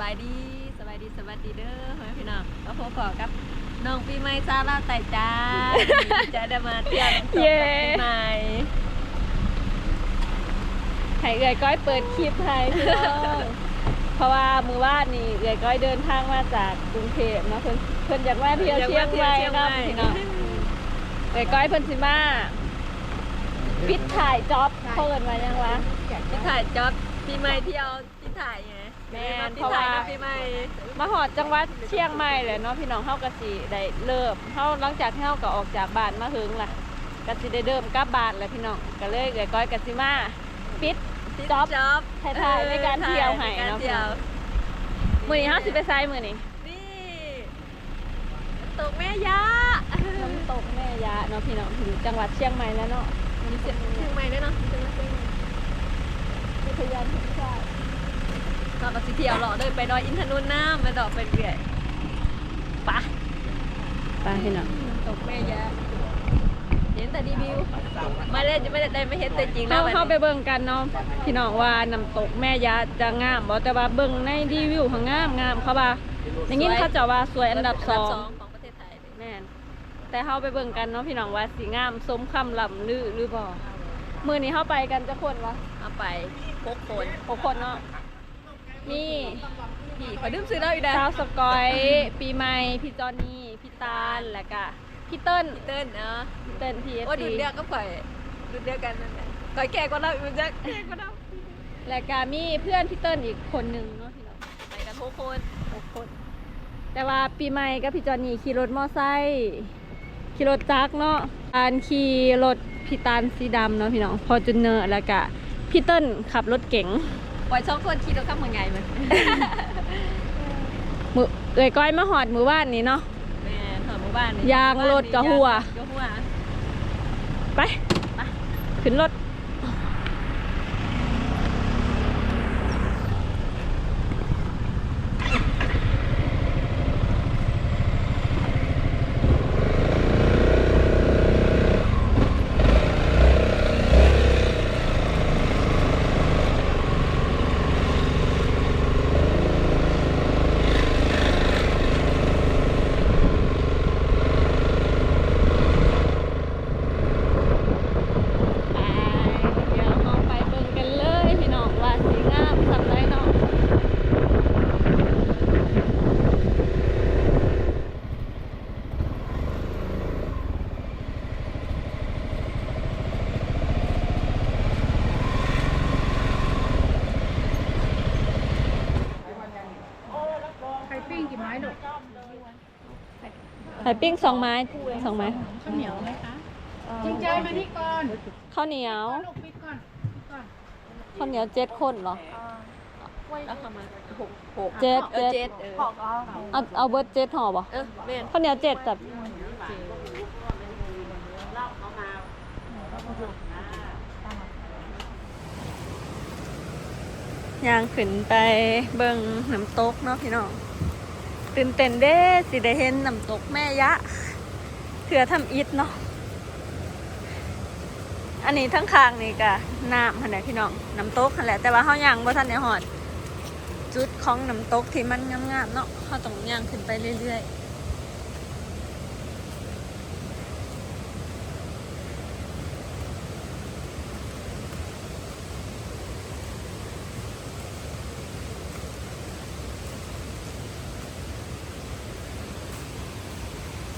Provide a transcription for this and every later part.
บายดีสบายดีสวัสดีเด้อพ่อแม่พี่น้องก็พบกับกับน้องปีใหม่ซาลาไต่จ้าจะได้มาเที่ยวน้ำตกเย้กับปีใหม่ให้เอื่อยก้อยเปิดคลิปให้พี่น้องเพราะว่ามือวาดนี่เอื่อยก้อยเดินทางมาจากกรุงเทพเนาะเพิ่นเพิ่นอยากมาเที่ยวเชียงใหม่เนาะพี่น้องเอื่อยก้อยเพิ่นสิมาปิดถ่ายจ็อบเขาเอิ้นว่าหยังวะพี่ถ่ายจ็อบปีใหม่เที่ยวพี่ถ่ายไง แม่นพี่เพราะถ่ายว่ากับปีใหม่มาหอดจังหวัดเชียงใหม่เลยเนาะพี่น้องเฮาก็สิได้เริ่มเฮาหลังจากที่เฮาก็ออกจากบ้านมาหึงล่ะก็สิได้เริ่มกลับบ้านแล้วพี่น้องก็เลยเอื่อยก้อยก็สิมาปิดจ็อบจ็อบถ่ายๆในการเที่ยวให้ถ่เนาะใการเที่ยวมื้อนี้เฮาสิไปไสมื้อนี้นี่ตกแม่ยะน้ำตกแม่ยะเนาะพี่น้องอยู่จังหวัดเชียงใหม่แล้วเนาะมีเสียงเชียงใหม่ด้วยเนาะเชียงใหม่เชียงใหม่อุทยานแห่งชาติ เราก็สิเที่ยวเลาะเดินไปดอยอินทนนท์น้ำไปดอกไปเรื่อยไปะไปพี่น้องตกแม่ยะเห็นแต่รีวิวไม่ได้ไม่ได้ได้ไม่เห็นแต่จริงแล้เข้าววันเข้าไปนี้เบิ่งกันเนาะพี่น้องว่าน้ำตกแม่ยะจะงามบ่แต่ว่าเบิ่งในรีวิวของงามงามเขาว่าอย่างนี้เขาจะว่าสวยอันดับสองของประเทศไทยเลยแม่นแต่เข้าไปเบิ่งกันเนาะพี่น้องว่าสีงามสมคำล่ำลือหรือบ่มื้อนี้เข้าไปกันจะคนวะเอาไปพกคนหกคนเนาะ มีพี่ขอดื่มซื้อแล้วอีกนะสาวสกอย ปีใหม่ พี่จอนี่ พี่ตาลแล้วก็พี่เติ้ลเต้นเนาะพี่เติ้ลพีเอฟว่าดูซีเดียวก็ข่อยดูเดียวกันนั่นแหละข่อยแก่กว่าเราอีกจะแก่กว่าเราและก็มีเพื่อนพี่เติ้ลอีกคนหนึ่งเนาะพี่น้องไปกันทุกคนหกคน แต่ว่าปีใหม่กับพี่จอนนี่ขี่รถมอไซค์ขี่รถจักรเนาะการขี่รถพี่ตาลสีดำเนาะพี่น้องพอจุนเนอร์แล้วก็พี่เติ้ลขับรถเก๋ง ปล่อยช่องคนขี่รถข้ามเมืองไงมันมือเอ่ยก้อยมาหอดมือว่านนี้เนาะ แม่ถอดหมู่บ้านนี่ยางรถกับหัว ยางกับหัว ไป ไป ขึ้นรถไปเดี๋ยวเราไปเบิ่งกันเลยพี่น้องว่าสีงามสำไรเนาะ ไข่ปิ้งกี่ไม้ลูก ไข่ปิ้งสองไม้สองไม้ข้าวเหนียวไหมคะจริงใจมานี่ก่อนข้าวเหนียวลูกปิดก่อนปิดก่อนข้าวเหนียวเจ็ดคนเหรอแล้วเข้ามาหกหกเจ็ดเออเจ็เจ็ดดเออเอาเอาเบิร์ดเจ็ดห่อป่ะเออแม่นข้าวเหนียวเจ็ดแบบยางขึ้นไปเบิ่งน้ำตกเนาะพี่น้อง ตื่นเต้นเด้สิได้เห็นน้ำตกแม่ยะเถื่อทำอิฐเนาะอันนี้ทั้งคางนี่กะน้ำหันแหละพี่น้องน้ำตกหันแหละแต่ว่าเขายังบ่ทันในหอด จุดของน้ำตกที่มันงามๆเนาะเขาต้องย่างขึ้นไปเรื่อยๆ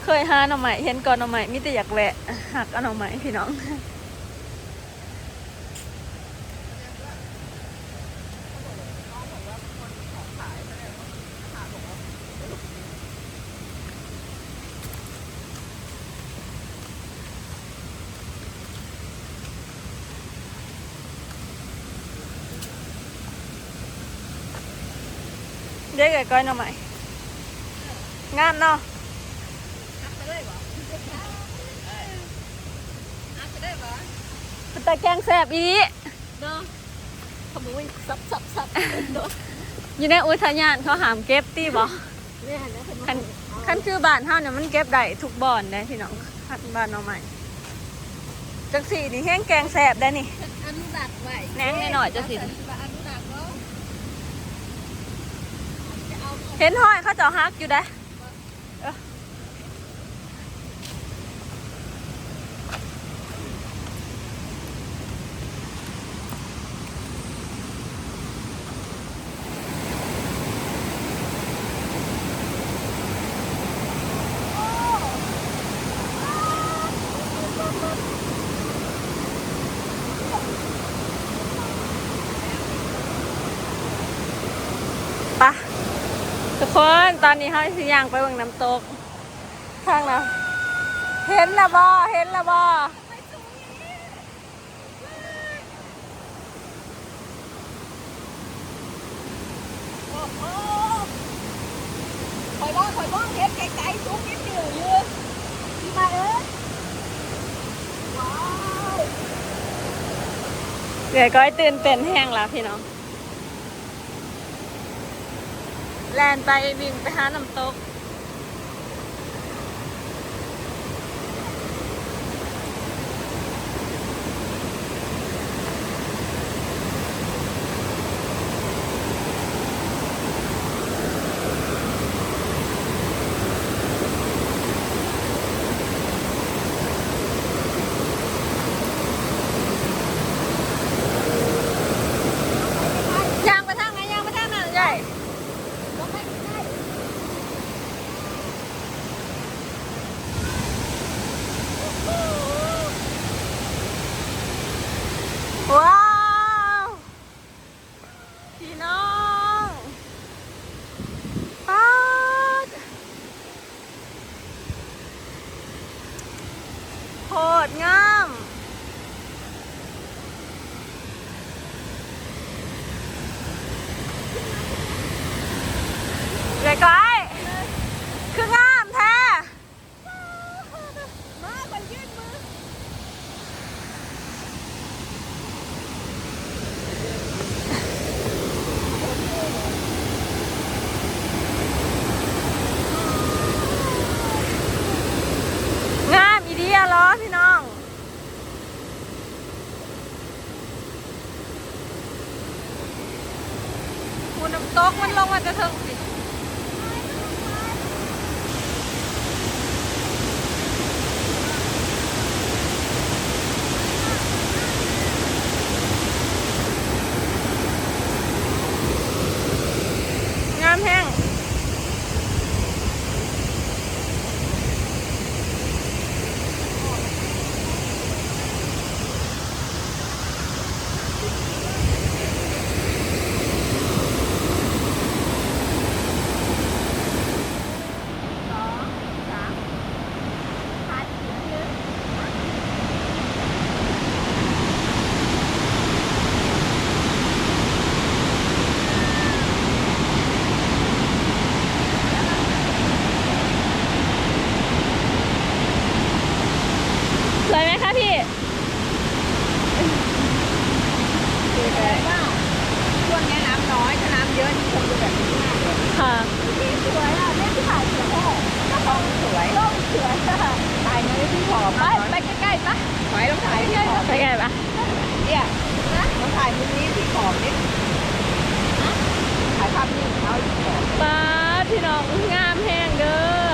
เคยหาหน่อไม้เห็นก่อนหน่อไม้มิแต่อยากแวะหักเอาหน่อไม้พี่น้องเด็กไอ้ก้อยหน่อไม้งามเนาะ แต่แกงแสบอีนี้เนาะขโมยซับซับซับเนาะอยู่ในอุทยานเขาหามเก็บตีบ่แม่นะเพิ่นคันคันคือบ้านเฮาเนี่ยมันเก็บได้ทุกบ่อนได้พี่น้องคันบ้านหน่อไม้จังสีนี่แห้งแกงแสบได้นี่อนุรักษ์ไว้แหนงหน่อยๆจะสิอนุรักษ์เนาะเห็นห้อยเขาเจะฮักอยู่ได้ ปะทุกคนตอนนี้เขาสิย่างไปเบิ่งน้ำตก ข้างนะเห็นและบอเห็นและบอคอยบ้องคอยบ้องเห็นไกลๆสูงนิดเดียวยืนมาเอ้ยว้าวเดี๋ยวก้อยตื่นเต้นแห้งแล้วพี่น้อง แลนไปวิ่งไปหาน้ำตก ยางไปทางไหนยางไปทางนั้นใหญ่ ว้าวพี่น้องป๊าดโค โตรง่ายเก๋ก้อยคืองามแท้ มาคนยื่นมือ งามอีเดียเหรอพี่น้องหูน้ำตกมันลงมาจะถึงสิงามแห้ง สวยไหมคะพี่ ช่วงนี้น้ำน้อยถ้าน้ำเยอะนี่คงจะแบบนี้มากเลย ค่ะ พี่สวยอะแม่ที่ถ่ายสวยแค่ก็ต้องสวยต้องสวยค่ะถ่ายมาเลยพี่ขอไปไปใกล้ๆปะถอยลองถ่ายพี่ขอ ไปไงปะ เนี่ยลองถ่ายมุมนี้พี่ขอบนิดถ่ายภาพนิ่งเขาพี่ขอบ ป้าดพี่น้องงามแห้งเด้อ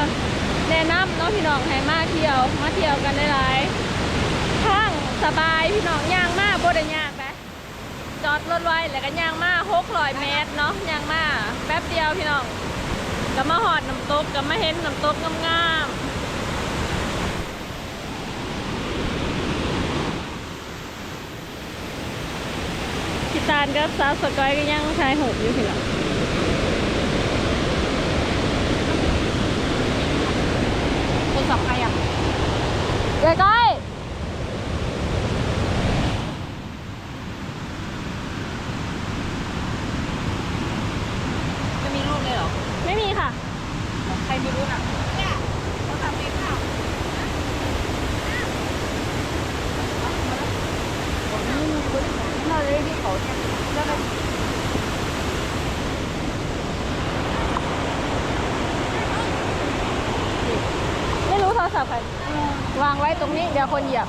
แนะนำเนาะ พี่น้องให้มาเที่ยว มาเที่ยวกันได้หลายทางสบายพี่น้องย่างมากโบด้ยากไปจอดรถไว้แล้วก็ย่างมา600เมตรเนาะย่างมากแป๊บเดียวพี่น้องก็มาหอดน้ำตกก็มาเห็นน้ำตกงามๆพี่ตาลกับสาวสกอยก็ยังชายหูบอยู่พี่น้อง โทรศัพท์ใครอะเด็กก้อยไม่มีรูปเลยเหรอ ไม่มีค่ะ ใครมีรูปอะเนี่ยโทรศัพท์เองเปล่าเราเลยพี่ขอเนี่ยแล้วก็ ไม่รู้โทรศัพท์ใคร วางไว้ตรงนี้เดี๋ยวคนเหยียบ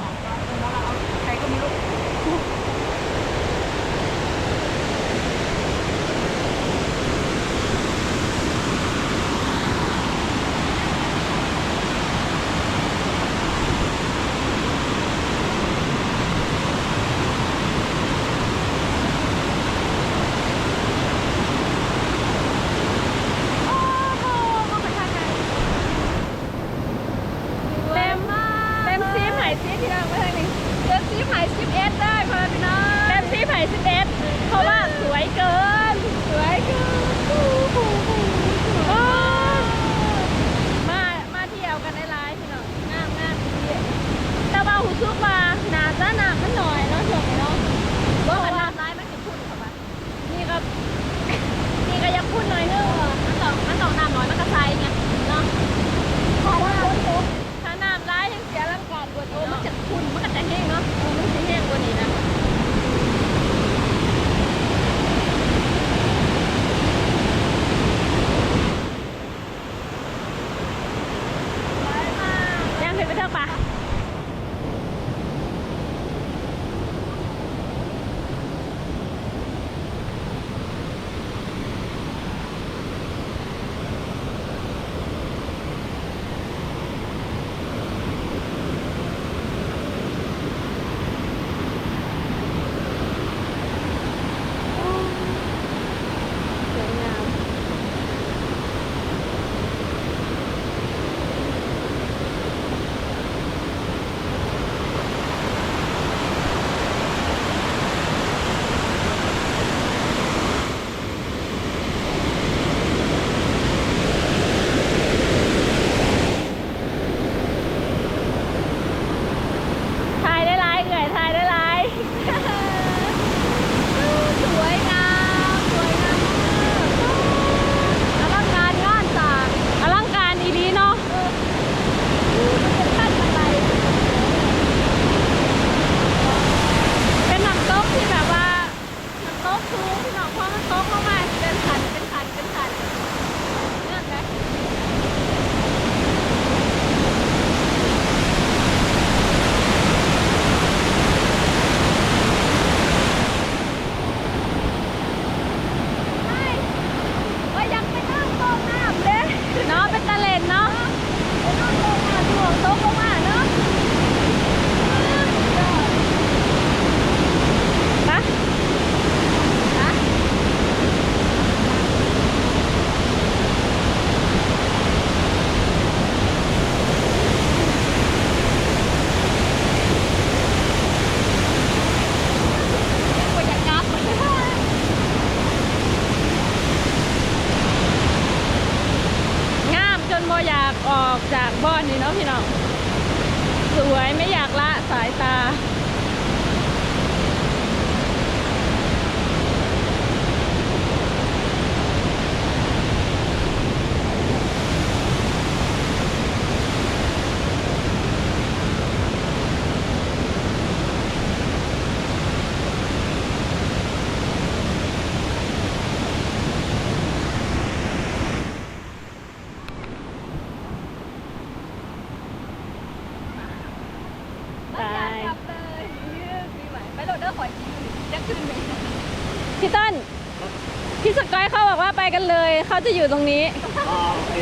เขาจะอยู่ตรงนี้ อ๋อโอเค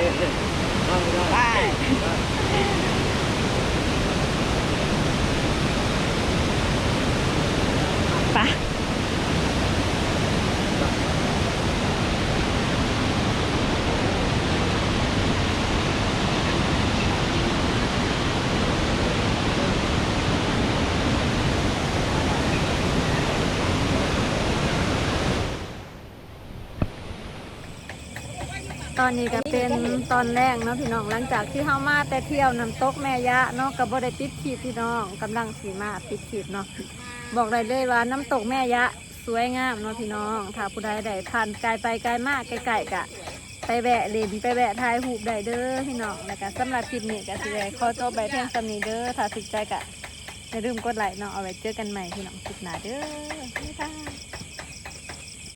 ตอนนี้ก็เป็นตอนแรกเนาะพี่น้องหลังจากที่เฮามาแต่เที่ยวน้ำตกแม่ยะเนาะกับบ่ได้ปิดขีดพี่น้องกำลังสีมาปิดขีดเนาะบอกได้เลยว่าน้ำตกแม่ยะสวยงามเนาะพี่น้องถ้าผู้ใดได้ผ่านไกลไปไกลมากไกลๆกะไปแวะเล่นไปแวะถ่ายรูปได้เด้อพี่น้องแล้วก็สำหรับคลิปนี้ก็สิได้ขอจบไปเพียงสำนี้เด้อถ้าถูกใจกะอย่าลืมกดไลค์เนาะเอาไว้เจอกันใหม่พี่น้องคลิปหน้าเด้อบ๊ายบาย